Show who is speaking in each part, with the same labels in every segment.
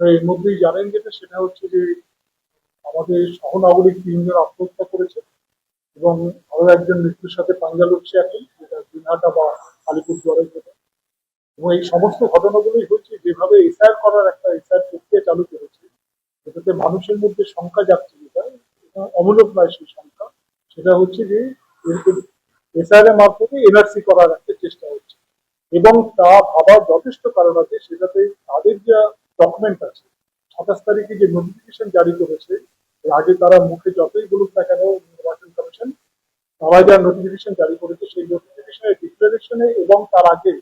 Speaker 1: এর মধ্যেই জানেন যেটা, সেটা হচ্ছে যে আমাদের সহনাগরিক তিনজন আত্মহত্যা করেছে এবং আরও একজন মৃত্যুর সাথে পাঞ্জা লড়ছে এখন, যেটা দিনহাটা বা আলিপুরদুয়ারের যেটা এবং এই সমস্ত ঘটনাগুলোই হচ্ছে যেভাবে এসআর করার একটা এসআর প্রক্রিয়া চালু করেছে, এটাতে মানুষের মধ্যে সংখ্যা যাচ্ছে যেটা অমূলক নয় সেই সংখ্যা সেটা হচ্ছে যে এসআর এর মারফতে এনআরসি করার একটা চেষ্টা হচ্ছে। এবং তা ভাবার যথেষ্ট কারণ আছে, সেটাতে তাদের যা ডকুমেন্ট আছে। সাতাশ তারিখে যে নোটিফিকেশন জারি করেছে আগে তারা মুখে যতই বলুক না কেন নির্বাচন কমিশন তারা যা নোটিফিকেশন জারি করেছে, সেই নোটিফিকেশনের ডিক্লারেশনে এবং তার আগে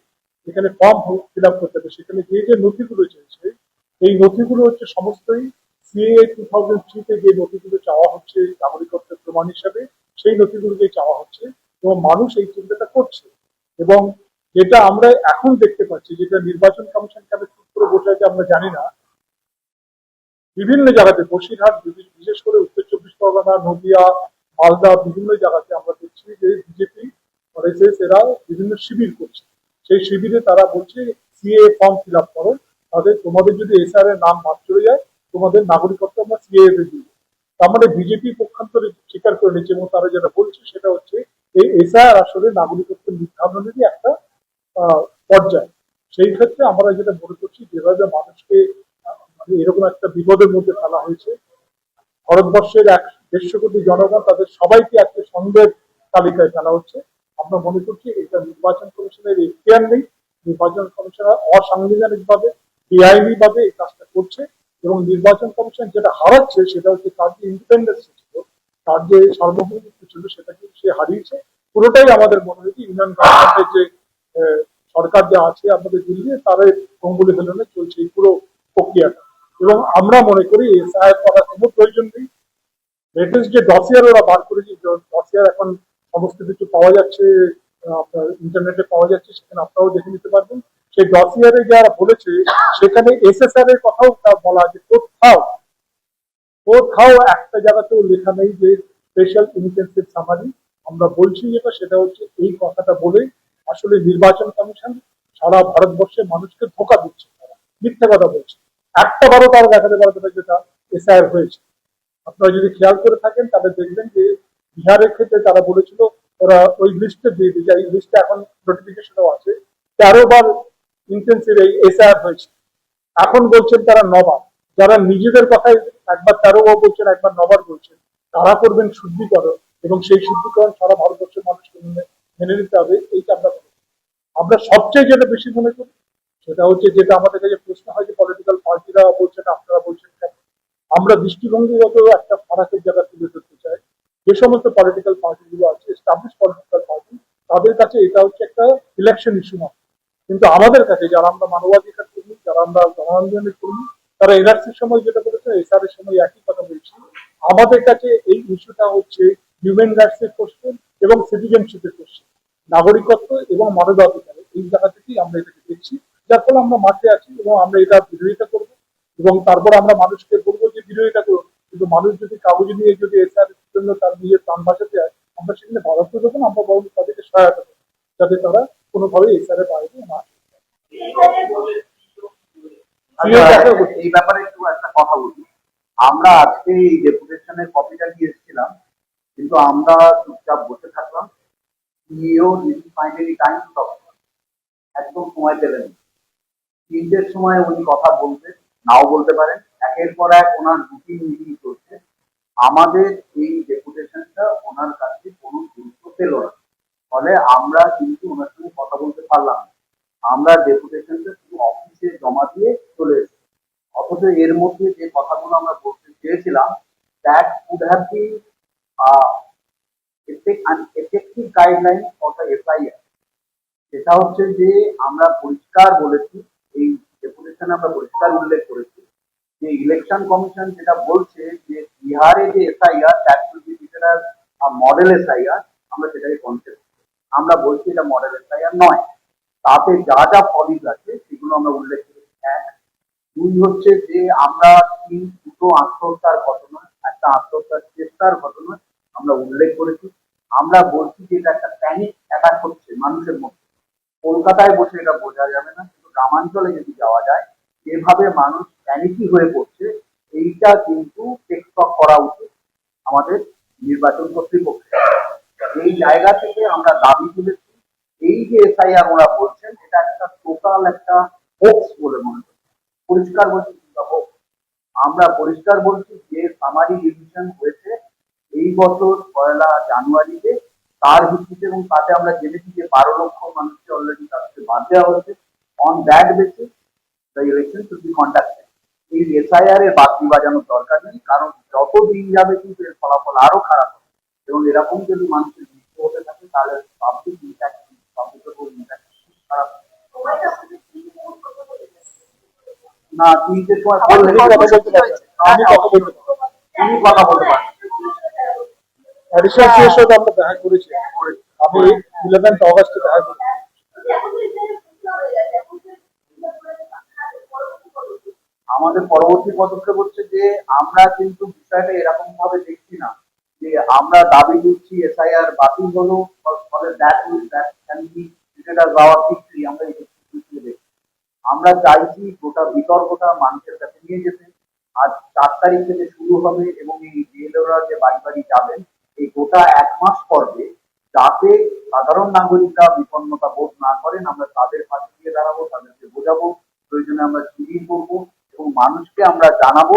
Speaker 1: যেখানে ফর্ম ফিল আপ করতে হবে, সেখানে যে যে নথিগুলো চেয়েছে এই নথিগুলো হচ্ছে সমস্তই সিএ টু থাউজেন্ড থ্রিতে যে নথিগুলো চাওয়া হচ্ছে নাগরিকত্বের প্রমাণ হিসাবে, সেই নথিগুলোকে চাওয়া হচ্ছে এবং মানুষ এই চিন্তাটা করছে। এবং যেটা আমরা এখন দেখতে পাচ্ছি, যেটা নির্বাচন কমিশন কেন করে বোঝায় যে আমরা জানি না। বিভিন্ন জায়গাতে বসিরহাট বিশেষ- করে উত্তর চব্বিশ পরগনা, নদিয়া, মালদা বিভিন্ন জায়গাতে আমরা দেখছি যে বিজেপি আরএসএস এরা বিভিন্ন শিবির করছে। সেই শিবিরে তারা বলছে, সিএ ফর্ম ফিল আপ করো। তাদের তোমাদের যদি এসআর এর নাম বাদ চলে যায়, তোমাদের নাগরিকত্ব আমরা সিএ তে দিব। তার মানে বিজেপি পক্ষান্তরে স্বীকার করে নিচ্ছে এবং তারা যেটা বলছে সেটা হচ্ছে, এই এসআর আসলে নাগরিকত্ব নির্ধারণেরই একটা পর্যায়। সেই ক্ষেত্রে আমরা যেটা মনে করছি, যেভাবে মানুষকে মানে এরকম একটা বিপদের মধ্যে ফেলা হয়েছে, ভারতবর্ষের এক দেড়শো কোটি জনগণ তাদের সবাইকে একটা সন্দেহের তালিকায় ফেলা হচ্ছে। আমরা মনে করছি এটা নির্বাচন কমিশনের এখতিয়ার নেই। নির্বাচন কমিশন অসাংবিধানিক ভাবে বেআইনি ভাবে এই কাজটা করছে এবং নির্বাচন কমিশন যেটা হারাচ্ছে সেটা হচ্ছে তার যে ইন্ডিপেন্ডেন্স ছিল, তার যে সার্বভৌমত্ব ছিল সেটা কিন্তু সে হারিয়েছে। পুরোটাই আমাদের মনে হয় ইউনিয়ন গভর্নমেন্টের যে সরকার যা আছে আমাদের দিল্লি তাদের অঙ্গুলি হেলনে চলছে এই পুরো প্রক্রিয়াটা। এবং আমরা মনে করি এসআইআর করার কোনো প্রয়োজন নেই। লেটেস্ট যে ডসিয়ার ওরা বার করেছে ডসিয়ার এখন সমস্ত কিছু পাওয়া যাচ্ছে, আপনার ইন্টারনেটে পাওয়া যাচ্ছে, সেখানে আপনারাও দেখে নিতে পারবেন। সেই ডসিয়ারে যারা বলেছে, সেখানে এসএসআর এর কথাও বলা আছে। কোথাও কোথাও একটা জায়গাতেও লেখা নেই যে স্পেশাল ইন্টেন্সিভ সামারি আমরা বলছি যেটা, সেটা হচ্ছে এই কথাটা বলে আসলে নির্বাচন কমিশন সারা ভারতবর্ষে মানুষকে ধোকা দিচ্ছে। মিথ্যা কথা বলছে। একটা বারও তারা দেখাতে পারবে না যেটা এসআইআর হয়েছে। আপনারা যদি খেয়াল করে থাকেন, তাহলে দেখবেন যে বিহারের ক্ষেত্রে তারা বলেছিল, ওরা ওই লিস্টে দিয়ে দিয়েছে। এই লিস্টে এখন নোটিফিকেশনও আছে। তেরো বার ইন্টেন্সিভ এই এসআইআর হয়েছে। এখন বলছেন তারা নবার। যারা নিজেদের কথায় একবার তেরো বার বলছেন, একবার নবার বলছেন, তারা করবেন শুদ্ধিকরণ। এবং সেই শুদ্ধিকরণ সারা ভারতবর্ষের মানুষকে মেনে- নিতে হবে। এইটা আমরা। আমরা সবচেয়ে যেটা বেশি মনে করি, সেটা হচ্ছে যেটা আমাদের কাছে প্রশ্ন হয় যে পলিটিক্যাল পার্টিরা বলছেন, আপনারা বলছেন কেন? আমরা দৃষ্টিভঙ্গিগত একটা ফারাকের জায়গা তুলে ধরতে চাই। যে সমস্ত পলিটিক্যাল পার্টিগুলো আছে এস্টাবলিশ পলিটিক্যাল পার্টি তাদের কাছে এটা হচ্ছে একটা ইলেকশন ইস্যু মাত্র। কিন্তু আমাদের কাছে যারা আমরা মানবাধিকার কর্মী, যারা আমরা গণআন্দোলনের কর্মী, তারা এনআরসির সময় যেটা বলেছে এসআর এর সময় একই কথা বলছি। আমাদের কাছে এই ইস্যুটা হচ্ছে হিউম্যান রাইটস এর কোশ্চেন এবং সিটিজেনশিপের কোশ্চেন নাগরিকত্ব এবং মানবাধিকার। এই জায়গা থেকেই আমরা এটাকে দেখছি যার ফলে আমরা মাঠে আছি এবং আমরা এটা বিরোধিতা করব এবং তারপর আমরা মানুষকে বলব যে বিরোধিতা করুন কিন্তু মানুষ যদি কাগজ নিয়ে যদি এসআর জন্য তার নিজের প্রাণ বাঁচাতে যায় আমরা সেখানে ভারত দেবো না আমরা বরং তাদেরকে সহায়তা করব যাতে তারা কোনোভাবে এসআর এর বাইরে না আসে।
Speaker 2: এই ব্যাপারে একটু একটা কথা বলি। আমরা আজকে এই ডেপুটেশনের কপিটা নিয়ে এসেছিলাম কিন্তু আমরা চুপচাপ বসে থাকলাম। Didn't find any time to talk একদম সময় পেলেন তিনটের সময় উনি কথা বলবেন নাও বলতে পারেন। একের পর এক ওনার রুটিন মিটিং চলছে। আমাদের এই ডেপুটেশনটা ওনার কাছে কোনো গুরুত্ব পেল না। ফলে আমরা কিন্তু ওনার সঙ্গে কথা বলতে পারলাম আমরা ডেপুটেশনটা শুধু অফিসে জমা দিয়ে চলে এসেছি। অথচ এর মধ্যে যে কথাগুলো আমরা বলতে চেয়েছিলাম that would have been effective guideline for the সেটা হচ্ছে যে আমরা পরিষ্কার বলেছি, এই ডেপুটেশনে আমরা পরিষ্কার উল্লেখ করেছি, যে ইলেকশন কমিশন যেটা বলছে যে বিহারে যে SIR that will be written model SIR আমরা সেটাকে কনসেপ্ট আমরা বলছি এটা মডেল এসআইআর নয়। তাতে যা যা পলিস আছে, সেগুলো আমরা উল্লেখ করেছি। এক, দুই হচ্ছে যে আমরা তিন, দুটো আত্মহত্যার ঘটনা, একটা আত্মহত্যার চেষ্টার ঘটনা আমরা উল্লেখ করেছি। আমরা বলছি যে এটা একটা প্যানিক অ্যাটাক হচ্ছে মানুষের মধ্যে। কলকাতায় বসে এটা বোঝা যাবে না, কিন্তু গ্রামাঞ্চলে যদি যাওয়া যায়, যেভাবে মানুষ প্যানিকি হয়ে পড়ছে, এইটা কিন্তু টেকটক করা উচিত আমাদের নির্বাচন কর্তৃপক্ষের। এই জায়গা থেকে আমরা দাবি তুলেছি, এই যে এসআইআর ওরা বলছেন, এটা একটা টোটাল একটা হোক্স বলে মনে করি পরিষ্কার বলছি হোক আমরা পরিষ্কার বলছি যে সামারি ডিভিশন হয়েছে এই বছর পয়লা জানুয়ারিতে, তার ভিত্তিতে এবং তাতে আমরা জেনেছি যে বারো লক্ষ মানুষকে অলরেডি তার থেকে বাদ দেওয়া হয়েছে on that basis the election should be conducted এই এসআইআর এর বাতি বাজানোর দরকার নেই কারণ যত দিন যাবে কিন্তু এর ফলাফল আরও খারাপ হবে এবং এরকম যদি মানুষের মৃত্যু হতে থাকে তাহলে পাবলিক ইম্প্যাক্ট পাবলিকের উপর ইম্প্যাক্ট খারাপ হবে। না তিনটের সময় বললেন
Speaker 1: আমি কথা বলতে পারব আমি কথা বলতে পারব
Speaker 2: তিনি কথা বলতে পারেন
Speaker 1: অ্যাডিশনাল সিএর সাথে আমরা দেখা করেছি আমি ইলেভেন্থ অগস্টে দেখা
Speaker 2: আমাদের পরবর্তী পদক্ষেপ হচ্ছে যে আমরা কিন্তু বিষয়টা এরকম ভাবে দেখছি না যে আমরা দাবি দিচ্ছি এসআইআর বাতিল হলো, ফলে দ্যাট অ্যাজ আওয়ার ভিক্টরি আমরা এই দেখছি। আমরা চাইছি গোটা বিতর্কটা মানুষের কাছে নিয়ে যেতে। আজ চার তারিখ থেকে শুরু হবে এবং এই বিএলওরা যে বাড়ি বাড়ি যাবেন, এই গোটা এক মাস পর্বে যাতে সাধারণ নাগরিকরা বিপন্নতা বোধ না করেন, আমরা তাদের পাশে দিয়ে দাঁড়াবো, তাদেরকে বোঝাবো, প্রয়োজনে আমরা শিবির করব। এবং মানুষকে আমরা জানাব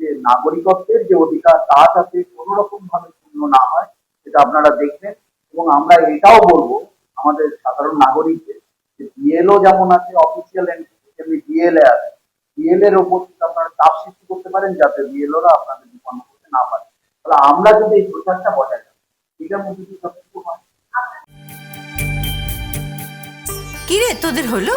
Speaker 2: যে নাগরিকত্বের যে অধিকার, তা যাতে কোনো রকম ভাবে শূন্য না হয়, সেটা আপনারা দেখবেন। এবং আমরা এটাও বলব আমাদের সাধারণ নাগরিকদের যে বিএলও যেমন আছে অফিসিয়াল তেমনি বিএলএ আছে বিএল এর ওপর আপনারা চাপ সৃষ্টি করতে পারেন, যাতে বিএলওরা আপনাদের বিপন্ন করতে না পারে। তাহলে আমরা যদি এই প্রচারটা বজায় রাখি, এটার মধ্যে যদি সবকিছু হয়?
Speaker 3: কিরে, তোদের হলো?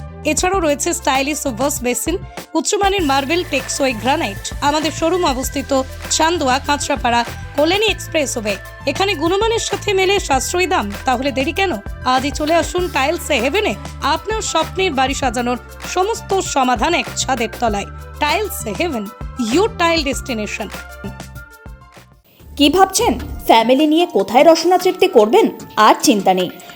Speaker 4: এছাড়াও রয়েছে স্টাইলিশ ওয়াশ বেসিন, উচ্চমানের মার্বেল টেক্সোই গ্রানাইট। আমাদের শোরুম অবস্থিত চান্দোয়া, কাঁচরাপাড়া, কল্যাণী এক্সপ্রেস ওয়ে এখানে গুণমানের সাথে মেলে সাশ্রয়ী দাম। তাহলে দেরি কেন? আজই চলে আসুন টাইলস হেভেনে। আপনার স্বপ্নের বাড়ি সাজানোর সমস্ত সমাধান এক ছাদের তলায়। Tiles heaven you tile destination.
Speaker 5: কি ভাবছেন? ফ্যামিলি নিয়ে কোথায় রসনা তৃপ্তি করবেন? আর চিন্তা নেই।